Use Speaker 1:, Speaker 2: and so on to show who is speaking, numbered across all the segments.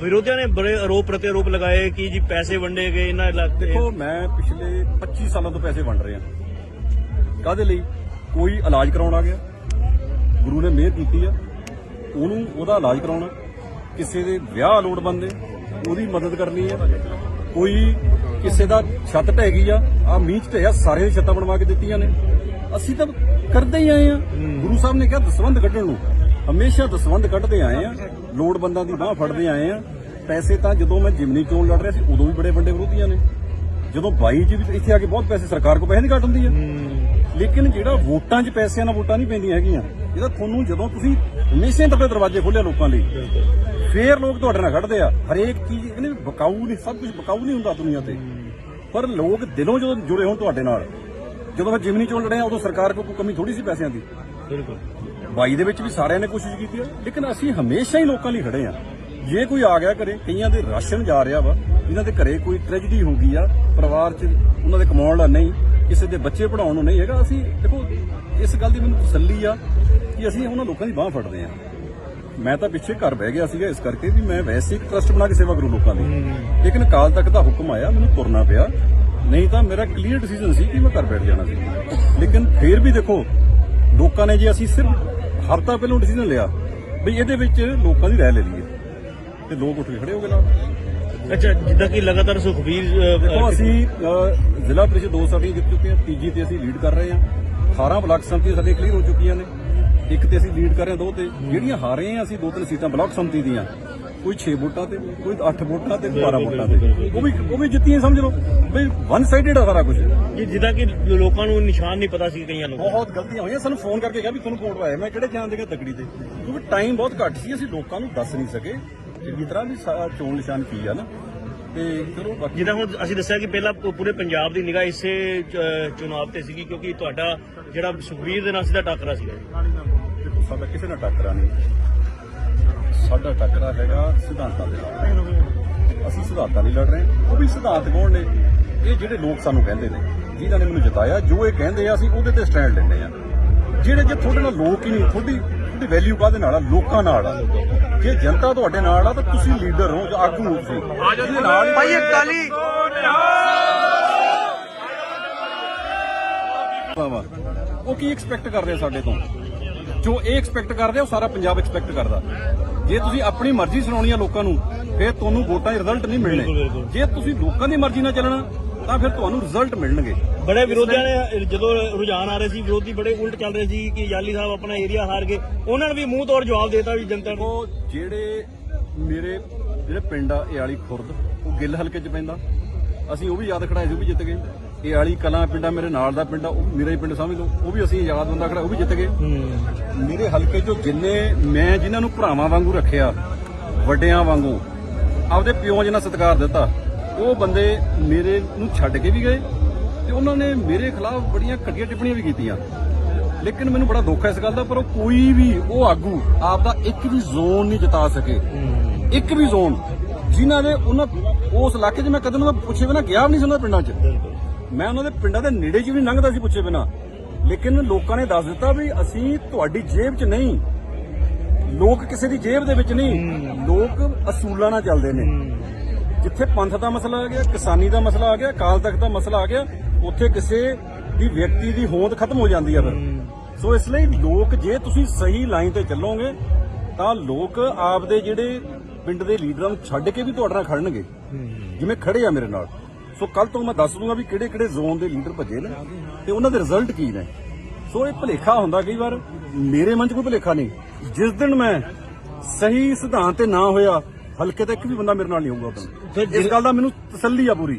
Speaker 1: ਵਿਰੋਧੀਆਂ ਨੇ ਬੜੇ ਆਰੋਪ ਪ੍ਰਤੀ ਆਰੋਪ ਲਗਾਏ ਕਿ ਜੀ ਪੈਸੇ ਵੰਡੇ ਗਏ ਇਹਨਾਂ ਇਲਾਕੇ
Speaker 2: ਦੇਖੋ ਮੈਂ ਪਿਛਲੇ 25 ਸਾਲਾਂ ਤੋਂ ਪੈਸੇ ਵੰਡ ਰਿਹਾ। ਕਾਦੇ ਲਈ? ਕੋਈ ਇਲਾਜ ਕਰਾਉਣ ਆ ਗਿਆ। ਗੁਰੂ ਨੇ ਮਿਹਰ ਕੀਤੀ ਆ। ਉਹਨੂੰ ਉਹਦਾ ਇਲਾਜ ਕਰਾਉਣਾ। ਕਿਸੇ ਦੇ ਵਿਆਹ ਲੋੜਵੰਦ ਨੇ ਉਹਦੀ ਮਦਦ ਕਰਨੀ ਹੈ ਕੋਈ ਕਿਸੇ ਦਾ ਛੱਤ ਢਹਿ ਗਈ ਆ। ਆ ਮੀਂਹ ਚ ਢਹਿਆ ਸਾਰੇ ਦੀ ਛੱਤਾਂ ਬਣਵਾ ਕੇ ਦਿੱਤੀਆਂ ਨੇ। ਅਸੀਂ ਤਾਂ ਕਰਦੇ ਹੀ ਆਏ ਆ। ਗੁਰੂ ਸਾਹਿਬ ਨੇ ਕਿਹਾ ਦਸਵੰਧ ਕੱਢਣ ਨੂੰ। ਹਮੇਸ਼ਾ ਦਸਵੰਧ ਕੱਢਦੇ ਆਏ ਆ, ਲੋੜਵੰਦਾਂ ਦੀ ਬਾਹ ਫੜਦੇ ਆਏ ਆ। ਪੈਸੇ ਤਾਂ ਜਦੋਂ ਮੈਂ ਜਿਮਨੀ ਚੋਣ ਲੜ ਰਿਹਾ ਸੀ, ਉਦੋਂ ਵੀ ਬੜੇ ਵੱਡੇ ਵਿਰੋਧੀਆਂ ਨੇ। ਜਦੋਂ 22 ਚ ਵੀ ਇੱਥੇ ਆ ਕੇ ਬਹੁਤ ਪੈਸੇ ਸਰਕਾਰ ਕੋ ਪੈਸੇ ਨਹੀਂ ਘੱਟ ਹੁੰਦੀ ਆ। ਲੇਕਿਨ ਜਿਹੜਾ ਵੋਟਾਂ 'ਚ ਪੈਸਿਆਂ ਨਾਲ ਵੋਟਾਂ ਨਹੀਂ ਪੈਂਦੀਆਂ ਹੈਗੀਆਂ, ਇਹਦਾ ਤੁਹਾਨੂੰ ਜਦੋਂ ਤੁਸੀਂ ਹਮੇਸ਼ਾ ਹੀ ਦਰਵਾਜ਼ੇ ਖੋਲਿਆ ਲੋਕਾਂ ਲਈ। ਫੇਰ ਲੋਕ ਤੁਹਾਡੇ ਨਾਲ ਖੜਦੇ ਆ। ਹਰੇਕ ਚੀਜ਼ ਕਹਿੰਦੇ ਵੀ ਬਕਾਊ ਨਹੀਂ, ਸਭ ਕੁਝ ਬਕਾਊ ਨਹੀਂ ਹੁੰਦਾ ਦੁਨੀਆ ਤੇ। ਪਰ ਲੋਕ ਦਿਲੋਂ ਜਦੋਂ ਜੁੜੇ ਹੋਣ ਤੁਹਾਡੇ ਨਾਲ, ਜਦੋਂ ਮੈਂ ਜਿਮਨੀ ਚੋਣ ਲੜਿਆ, ਉਦੋਂ ਸਰਕਾਰ ਕੋਲ ਕੋਈ ਕਮੀ ਥੋੜੀ ਸੀ ਪੈਸਿਆਂ ਦੀ।
Speaker 1: ਬਿਲਕੁਲ।
Speaker 2: 22 ਦੇ ਵਿੱਚ ਵੀ ਸਾਰਿਆਂ ਨੇ ਕੋਸ਼ਿਸ਼ ਕੀਤੀ ਆ ਲੇਕਿਨ ਅਸੀਂ ਹਮੇਸ਼ਾ ਹੀ ਲੋਕਾਂ ਲਈ ਖੜੇ ਆ। ਜੇ ਕੋਈ ਆ ਗਿਆ ਘਰੇ ਕਈਆਂ ਦੇ ਰਾਸ਼ਨ ਜਾ ਰਿਹਾ ਵਾ ਇਹਨਾਂ ਦੇ ਘਰੇ ਕੋਈ ਟ੍ਰੈਜੇਡੀ ਹੋ ਗਈ ਆ ਪਰਿਵਾਰ 'ਚ ਉਹਨਾਂ ਦੇ ਕਮਾਉਣ ਦਾ ਨਹੀਂ ਕਿਸੇ ਦੇ ਬੱਚੇ ਪੜਾਉਣ ਨੂੰ ਨਹੀਂ ਹੈਗਾ ਅਸੀਂ ਦੇਖੋ ਇਸ ਗੱਲ ਦੀ ਮੈਨੂੰ ਤਸੱਲੀ ਆ ਕਿ ਅਸੀਂ ਉਹਨਾਂ ਲੋਕਾਂ ਦੀ ਬਾਹ ਫੜਦੇ ਆ। ਮੈਂ ਤਾਂ ਪਿੱਛੇ ਘਰ ਬਹਿ ਗਿਆ ਸੀਗਾ ਇਸ ਕਰਕੇ ਵੀ ਮੈਂ ਵੈਸੇ ਇੱਕ ਟਰਸਟ ਬਣਾ ਕੇ ਸੇਵਾ ਕਰੂ ਲੋਕਾਂ ਦੀ। ਲੇਕਿਨ ਕਾਲ ਤੱਕ ਦਾ ਹੁਕਮ ਆਇਆ ਮੈਨੂੰ ਤੁਰਨਾ ਪਿਆ। ਨਹੀਂ ਤਾਂ ਮੇਰਾ ਕਲੀਅਰ ਡਿਸੀਜਨ ਸੀ ਕਿ ਮੈਂ ਘਰ ਬੈਠ ਜਾਣਾ ਸੀ। ਲੇਕਿਨ ਫੇਰ ਵੀ ਦੇਖੋ ਲੋਕਾਂ ਨੇ ਜੇ ਅਸੀਂ ਸਿਰਫ ਹਫ਼ਤਾ ਪਹਿਲਾਂ ਡਿਸੀਜਨ ਲਿਆ ਵੀ ਇਹਦੇ ਵਿੱਚ ਲੋਕਾਂ ਦੀ ਰਾਏ ਲੈ ਲਈਏ ਤੇ ਲੋਕ ਉੱਠ ਕੇ ਖੜੇ ਹੋ ਗਏ ਨਾਲ।
Speaker 1: ਅੱਛਾ ਜਿੱਦਾਂ ਕਿ ਲਗਾਤਾਰ ਸੁਖਬੀਰ
Speaker 2: ਦੇਖੋ ਅਸੀਂ ਜ਼ਿਲ੍ਹਾ ਪ੍ਰੀਸ਼ਦ ਦੋ ਸਾਡੀਆਂ ਜਿੱਤ ਚੁੱਕੇ ਹਾਂ ਤੀਜੀ ਤੇ ਅਸੀਂ ਲੀਡ ਕਰ ਰਹੇ ਹਾਂ। 18 ਬਲਾਕ ਸੰਮਤੀ ਸਾਡੇ ਕਲੀਅਰ ਹੋ ਚੁੱਕੀਆਂ ਨੇ। ਇੱਕ ਤੇ ਅਸੀਂ ਲੀਡ ਕਰ ਰਹੇ ਹਾਂ ਦੋ ਤੇ ਜਿਹੜੀਆਂ ਹਾਰ ਰਹੇ ਹਾਂ ਅਸੀਂ ਦੋ ਤਿੰਨ ਸੀਟਾਂ ਬਲਾਕ ਸੰਮਤੀ ਦੀਆਂ। ਕੋਈ 6 ਵੋਟਾਂ ਤੇ ਕੋਈ 8 ਵੋਟਾਂ ਤੇ ਕੋਈ 12 ਵੋਟਾਂ ਤੇ। ਉਹ ਵੀ ਉਹ ਵੀ ਜਿੱਤੀਆਂ ਸਮਝ ਲਓ। ਬਈ ਵਨ ਸਾਈਡਡ ਆ ਸਾਰਾ ਕੁਝ
Speaker 1: ਜੀ ਜਿੱਦਾਂ ਕਿ ਲੋਕਾਂ ਨੂੰ ਨਿਸ਼ਾਨ ਨਹੀਂ ਪਤਾ ਸੀ ਕਈਆਂ ਨੂੰ।
Speaker 2: ਬਹੁਤ ਗਲਤੀਆਂ ਹੋਈਆਂ। ਸਾਨੂੰ ਫੋਨ ਕਰਕੇ ਕਿਹਾ ਵੀ ਤੁਹਾਨੂੰ ਵੋਟ ਪਾਇਆ। ਮੈਂ ਕਿਹੜੇ ਜਾਣ ਦੇਗਾ ਤਕੜੀ ਤੇ? ਕਿਉਂਕਿ ਟਾਈਮ ਬਹੁਤ ਘੱਟ ਸੀ। ਅਸੀਂ ਲੋਕਾਂ ਨੂੰ ਦੱਸ ਨਹੀਂ ਸਕੇ। ਚੰਗੀ ਤਰ੍ਹਾਂ ਵੀ ਚੋਣ ਨਿਸ਼ਾਨ ਕੀ ਆ ਨਾ। ਤੇ ਚਲੋ ਬਾਕੀ
Speaker 1: ਜਿੱਦਾਂ ਹੁਣ ਅਸੀਂ ਦੱਸਿਆ ਕਿ ਪਹਿਲਾਂ ਪੂਰੇ ਪੰਜਾਬ ਦੀ ਨਿਗਾਹ ਇਸੇ ਚ- ਚੁਣਾਵ ਤੇ ਸੀਗੀ ਕਿਉਂਕਿ ਤੁਹਾਡਾ ਜਿਹੜਾ ਸੁਖਬੀਰ ਦੇ ਨਾਲ ਸਿੱਧਾ ਟੱਕਰਾ ਸੀਗਾ।
Speaker 2: ਸਾਡਾ ਕਿਸੇ ਨਾਲ ਟੱਕਰਾ ਨਹੀਂ। ਸਾਡਾ ਟੱਕਰਾ ਹੈਗਾ ਸਿਧਾਂਤਾਂ ਦੇ ਨਾਲ। ਅਸੀਂ ਸਿਧਾਂਤਾਂ ਲਈ ਲੜ ਰਹੇ ਉਹ ਵੀ ਸਿਧਾਂਤ ਕੌਣ ਨੇ? ਇਹ ਜਿਹੜੇ ਲੋਕ ਸਾਨੂੰ ਕਹਿੰਦੇ ਨੇ ਜਿਨ੍ਹਾਂ ਨੇ ਮੈਨੂੰ ਜਿਤਾਇਆ ਜੋ ਇਹ ਕਹਿੰਦੇ ਆ ਅਸੀਂ ਉਹਦੇ ਤੇ ਸਟੈਂਡ ਲੈਂਦੇ ਆ। ਜਿਹੜੇ ਜੇ ਤੁਹਾਡੇ ਨਾਲ ਲੋਕ ਹੀ ਨਹੀਂ ਤੁਹਾਡੀ ਤੁਹਾਡੀ ਵੈਲਿਊ ਕਾਹਦੇ ਨਾਲ ਆ? ਲੋਕਾਂ ਨਾਲ ਆ। ਜੇ ਜਨਤਾ ਤੁਹਾਡੇ ਨਾਲ ਆ ਤਾਂ ਤੁਸੀਂ ਲੀਡਰ ਹੋ ਜਾਂ ਆਗੂ ਹੋ ਤੁਸੀਂ। ਨਾਲ
Speaker 3: ਭਾਈ ਅਕਾਲੀ।
Speaker 2: ਉਹ ਕੀ ਐਕਸਪੈਕਟ ਕਰਦੇ ਸਾਡੇ ਤੋਂ? ਜੋ ਇਹ ਐਕਸਪੈਕਟ ਕਰਦੇ ਉਹ ਸਾਰਾ ਪੰਜਾਬ ਐਕਸਪੈਕਟ ਕਰਦਾ। ਜੇ ਤੁਸੀਂ ਆਪਣੀ ਮਰਜ਼ੀ ਸੁਣਾਉਣੀ ਆ ਲੋਕਾਂ ਨੂੰ ਫਿਰ ਤੁਹਾਨੂੰ ਵੋਟਾਂ ਦੇ ਰਿਜ਼ਲਟ ਨਹੀਂ ਮਿਲਣੇ। ਜੇ ਤੁਸੀਂ ਲੋਕਾਂ ਦੀ ਮਰਜ਼ੀ ਨਾਲ ਚੱਲਣਾ ਤਾਂ ਫਿਰ ਤੁਹਾਨੂੰ ਰਿਜ਼ਲਟ ਮਿਲਣਗੇ।
Speaker 1: ਬੜੇ ਵਿਰੋਧੀਆਂ ਨੇ ਜਦੋਂ ਰੁਝਾਨ ਆ ਰਹੇ ਸੀ ਵਿਰੋਧੀ ਬੜੇ ਉਲਟ ਚੱਲ ਰਹੇ ਸੀ ਕਿ ਯਾਲੀ ਸਾਹਿਬ ਆਪਣਾ ਏਰੀਆ ਹਾਰ ਗਏ। ਉਹਨਾਂ ਨੇ ਵੀ ਮੂੰਹ ਤੋੜ ਜਵਾਬ ਦੇਤਾ ਵੀ ਜਨਤਾ ਨੂੰ।
Speaker 2: ਉਹ ਜਿਹੜੇ ਮੇਰੇ ਜਿਹੜੇ ਪਿੰਡ ਆ ਇਹ ਵਾਲੀ ਖੁਰਦ ਉਹ ਗਿੱਲ ਹਲਕੇ 'ਚ ਪੈਂਦਾ। ਅਸੀਂ ਉਹ ਵੀ ਯਾਦ ਖੜਾਏ ਸੀ ਉਹ ਵੀ ਜਿੱਤ ਗਏ। ਇਹ ਵਾਲੀ ਕਲਾਂ ਪਿੰਡਾ ਮੇਰੇ ਨਾਲ ਦਾ ਪਿੰਡ ਆ ਉਹ ਮੇਰਾ ਹੀ ਪਿੰਡ ਸਮਝ ਲਓ। ਉਹ ਵੀ ਅਸੀਂ ਯਾਦ ਬੰਦਾ ਖੜਾ ਉਹ ਵੀ ਜਿੱਤ ਗਏ। ਮੇਰੇ ਹਲਕੇ 'ਚੋਂ ਜਿੰਨੇ ਮੈਂ ਜਿਨ੍ਹਾਂ ਨੂੰ ਭਰਾਵਾਂ ਵਾਂਗੂ ਰੱਖਿਆ ਵੱਡਿਆਂ ਵਾਂਗੂ ਆਪਦੇ ਪਿਓ ਜਿੰਨਾ ਸਤਿਕਾਰ ਦਿੱਤਾ ਉਹ ਬੰਦੇ ਮੇਰੇ ਨੂੰ ਛੱਡ ਕੇ ਵੀ ਗਏ ਤੇ ਉਹਨਾਂ ਨੇ ਮੇਰੇ ਖਿਲਾਫ ਬੜੀਆਂ ਘਟੀਆਂ ਟਿੱਪਣੀਆਂ ਵੀ ਕੀਤੀਆਂ। ਲੇਕਿਨ ਮੈਨੂੰ ਬੜਾ ਦੁੱਖ ਹੈ ਇਸ ਗੱਲ ਦਾ ਪਰ ਉਹ ਕੋਈ ਵੀ ਉਹ ਆਗੂ ਆਪਦਾ ਇੱਕ ਵੀ ਜ਼ੋਨ ਨਹੀਂ ਜਿਤਾ ਸਕੇ। ਇੱਕ ਵੀ ਜ਼ੋਨ ਜਿਨ੍ਹਾਂ ਦੇ ਉਹਨਾਂ ਉਸ ਇਲਾਕੇ 'ਚ ਮੈਂ ਕਦੇ ਉਹਨਾਂ ਦਾ ਪੁੱਛੇ ਬਿਨਾ ਗਿਆ ਵੀ ਨਹੀਂ ਸੀ ਉਹਨਾਂ ਦੇ ਪਿੰਡਾਂ 'ਚ। ਮੈਂ ਉਹਨਾਂ ਦੇ ਪਿੰਡਾਂ ਦੇ ਨੇੜੇ 'ਚ ਵੀ ਲੰਘਦਾ ਸੀ ਪੁੱਛੇ ਬਿਨਾ। ਲੇਕਿਨ ਲੋਕਾਂ ਨੇ ਦੱਸ ਦਿੱਤਾ ਵੀ ਅਸੀਂ ਤੁਹਾਡੀ ਜੇਬ 'ਚ ਨਹੀਂ। ਲੋਕ ਕਿਸੇ ਦੀ ਜੇਬ ਦੇ ਵਿੱਚ ਨਹੀਂ। ਲੋਕ ਅਸੂਲਾਂ ਨਾਲ ਚੱਲਦੇ ਨੇ। ਜਿੱਥੇ ਪੰਥ ਦਾ ਮਸਲਾ ਆ ਗਿਆ ਕਿਸਾਨੀ ਦਾ ਮਸਲਾ ਆ ਗਿਆ ਅਕਾਲ ਤਖਤ ਦਾ ਮਸਲਾ ਆ ਗਿਆ ਉੱਥੇ ਕਿਸੇ ਦੀ ਵਿਅਕਤੀ ਦੀ ਹੋਂਦ ਖਤਮ ਹੋ ਜਾਂਦੀ ਆ ਫਿਰ। ਸੋ ਇਸ ਲਈ ਲੋਕ ਜੇ ਤੁਸੀਂ ਸਹੀ ਲਾਈਨ ਤੇ ਚੱਲੋਗੇ ਤਾਂ ਲੋਕ ਆਪਦੇ ਜਿਹੜੇ ਪਿੰਡ ਦੇ ਲੀਡਰਾਂ ਨੂੰ ਛੱਡ ਕੇ ਵੀ ਤੁਹਾਡੇ ਨਾਲ ਖੜਨਗੇ। ਜਿਵੇਂ ਖੜੇ ਆ ਮੇਰੇ ਨਾਲ। ਸੋ ਕੱਲ ਤੋਂ ਮੈਂ ਦੱਸ ਦੂੰਗਾ ਵੀ ਕਿਹੜੇ ਕਿਹੜੇ ਜ਼ੋਨ ਦੇ ਲੀਡਰ ਭੱਜੇ ਨੇ ਤੇ ਉਹਨਾਂ ਦੇ ਰਿਜ਼ਲਟ ਕੀ ਨੇ। ਸੋ ਇਹ ਭਲੇਖਾ ਹੁੰਦਾ ਕਈ ਵਾਰ ਮੇਰੇ ਮਨ 'ਚ ਕੋਈ ਭਲੇਖਾ ਨਹੀਂ। ਜਿਸ ਦਿਨ ਮੈਂ ਸਹੀ ਸਿਧਾਂਤ ਤੇ ਨਾ ਹੋਇਆ ਹਲਕੇ ਤੱਕ ਵੀ ਬੰਦਾ ਮੇਰੇ ਨਾਲ ਨਹੀਂ ਹੋਊਗਾ ਉਦੋਂ ਇਸ ਗੱਲ ਦਾ ਮੈਨੂੰ ਤਸੱਲੀ ਆ ਪੂਰੀ।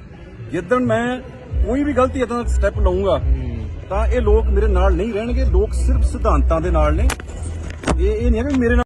Speaker 2: ਜਿੱਦਣ ਮੈਂ ਕੋਈ ਵੀ ਗਲਤੀ ਇਦਾਂ ਦਾ ਸਟੈਪ ਲਵਾਂਗਾ ਤਾਂ ਇਹ ਲੋਕ ਮੇਰੇ ਨਾਲ ਨਹੀਂ ਰਹਿਣਗੇ ਲੋਕ ਸਿਰਫ ਸਿਧਾਂਤਾਂ ਦੇ ਨਾਲ ਨੇ। ਇਹ ਇਹ ਨਹੀਂ ਹੈ ਵੀ ਮੇਰੇ